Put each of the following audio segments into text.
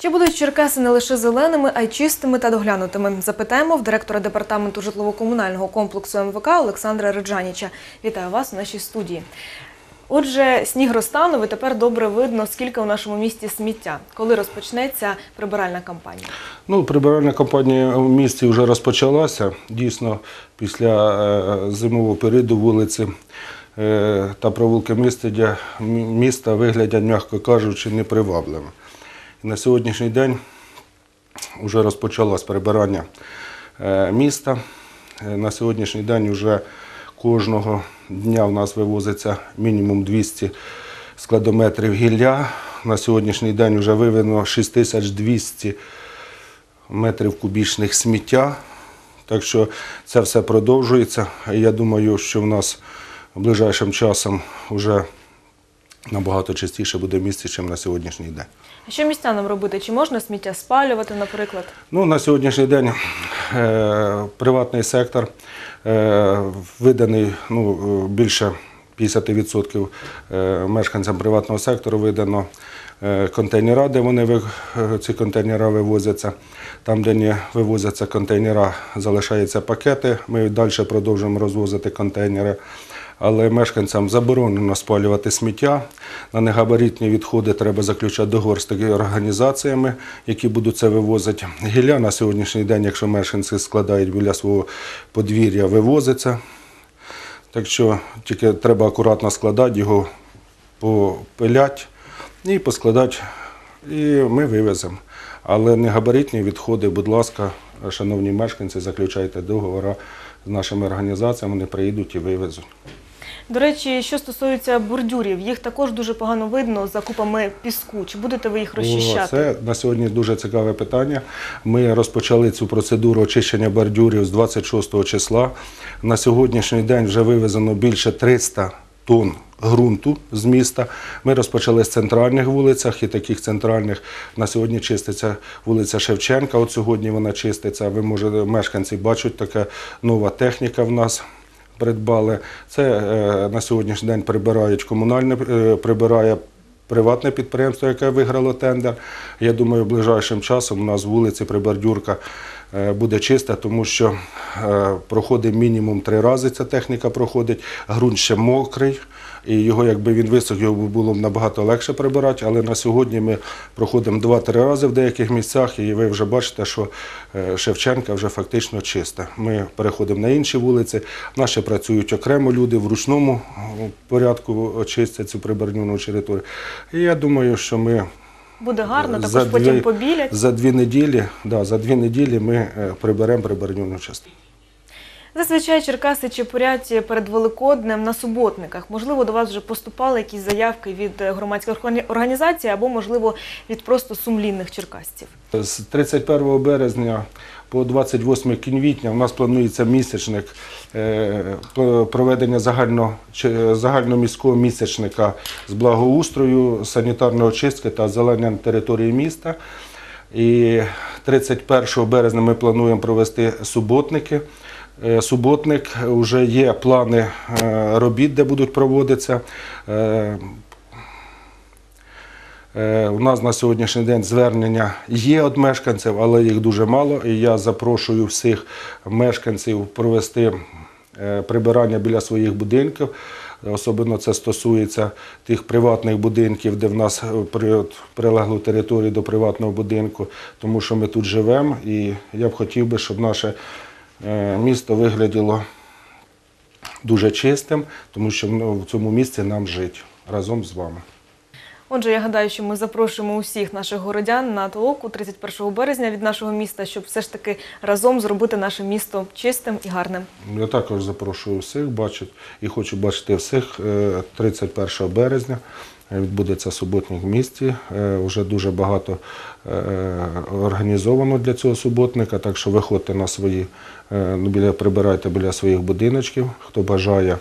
Чи будуть Черкаси не лише зеленими, а й чистими та доглянутими? Запитаємо в директора департаменту житлово-комунального комплексу МВК Олександра Реджаніча. Вітаю вас у нашій студії. Отже, сніг розтанув і тепер добре видно, скільки у нашому місті сміття. Коли розпочнеться прибиральна кампанія? Ну, прибиральна кампанія в місті вже розпочалася. Дійсно, після е, зимового періоду вулиці е, та провулки міста, міста виглядять, м'яко кажучи, непривабливо. На сьогоднішній день вже розпочалось прибирання е, міста. Е, На сьогоднішній день вже кожного дня в нас вивозиться мінімум 200 складометрів гілля. На сьогоднішній день вже вивезено 6200 метрів кубічних сміття. Так що це все продовжується. Я думаю, що в нас ближайшим часом вже набагато частіше буде в місті, ніж на сьогоднішній день. А що містянам робити? Чи можна сміття спалювати, наприклад? Ну, на сьогоднішній день е, приватний сектор е, виданий ну, більше 50% е, мешканцям приватного сектору видано е, контейнера, де вони е, ці контейнера вивозяться. Там, де не вивозяться контейнера, залишаються пакети. Ми далі продовжуємо розвозити контейнери. Але мешканцям заборонено спалювати сміття. На негабаритні відходи треба заключати договор з такими організаціями, які будуть це вивозити. Гілля на сьогоднішній день, якщо мешканці складають біля свого подвір'я, вивозиться. Так що тільки треба акуратно складати, його попилять і поскладати, і ми вивеземо. Але негабаритні відходи, будь ласка, шановні мешканці, заключайте договори з нашими організаціями, вони приїдуть і вивезуть. До речі, що стосується бордюрів, їх також дуже погано видно за купами піску. Чи будете ви їх розчищати? Це на сьогодні дуже цікаве питання. Ми розпочали цю процедуру очищення бордюрів з 26 числа. На сьогоднішній день вже вивезено більше 300 тонн ґрунту з міста. Ми розпочали з центральних вулицях і таких центральних на сьогодні чиститься вулиця Шевченка. От сьогодні вона чиститься. Ви можете мешканці бачать, така нова техніка в нас придбали. Це е, на сьогоднішній день прибирають комунальне е, прибирає приватне підприємство, яке виграло тендер. Я думаю, ближайшим часом у нас вулиці Прибордюрка буде чиста, тому що е, проходить мінімум три рази ця техніка проходить. Ґрунт ще мокрий, і його, якби він висох, його було б набагато легше прибирати. Але на сьогодні ми проходимо два-три рази в деяких місцях, і ви вже бачите, що е, Шевченка вже фактично чиста. Ми переходимо на інші вулиці. Наші працюють окремо люди в ручному е, порядку очистять цю прибернювну територію. І я думаю, що ми Буде гарно, за також потім побілять. за дві неділі, да, за дві неділі ми е, приберемо прибернювну частину. Зазвичай черкаси чепурять перед Великоднем на суботниках. Можливо, до вас вже поступали якісь заявки від громадських організацій або, можливо, від просто сумлінних черкасців. З 31 березня по 28 квітня у нас планується місячник е, проведення загально, загальноміського місячника з благоустрою, санітарної очистки та озеленення території міста. І 31 березня ми плануємо провести суботники. Е, Суботник вже є плани е, робіт, де будуть проводитися. Е, У нас на сьогоднішній день звернення є від мешканців, але їх дуже мало. І я запрошую всіх мешканців провести е, прибирання біля своїх будинків. Особливо це стосується тих приватних будинків, де в нас е, при- от прилеглу територію до приватного будинку, тому що ми тут живемо. І я б хотів би, щоб наше місто вигляділо дуже чистим, тому що ну, в цьому місці нам жити разом з вами. Отже, я гадаю, що ми запрошуємо усіх наших городян на толоку 31 березня від нашого міста, щоб все ж таки разом зробити наше місто чистим і гарним. Я також запрошую всіх бачити і хочу бачити всіх е, 31 березня. Відбудеться суботник в місті. Е, Вже дуже багато е, організовано для цього суботника, так що виходьте на свої, е, прибирайте біля своїх будиночків. Хто бажає, е,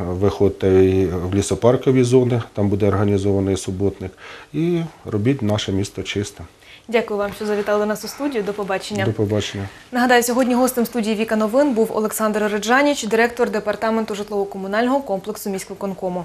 виходьте в лісопаркові зони, там буде організований суботник. І робіть наше місто чистим. Дякую вам, що завітали до нас у студію. До побачення. До побачення. Нагадаю, сьогодні гостем студії Віка Новин був Олександр Реджаніч, директор департаменту житлово-комунального комплексу міськвиконкому.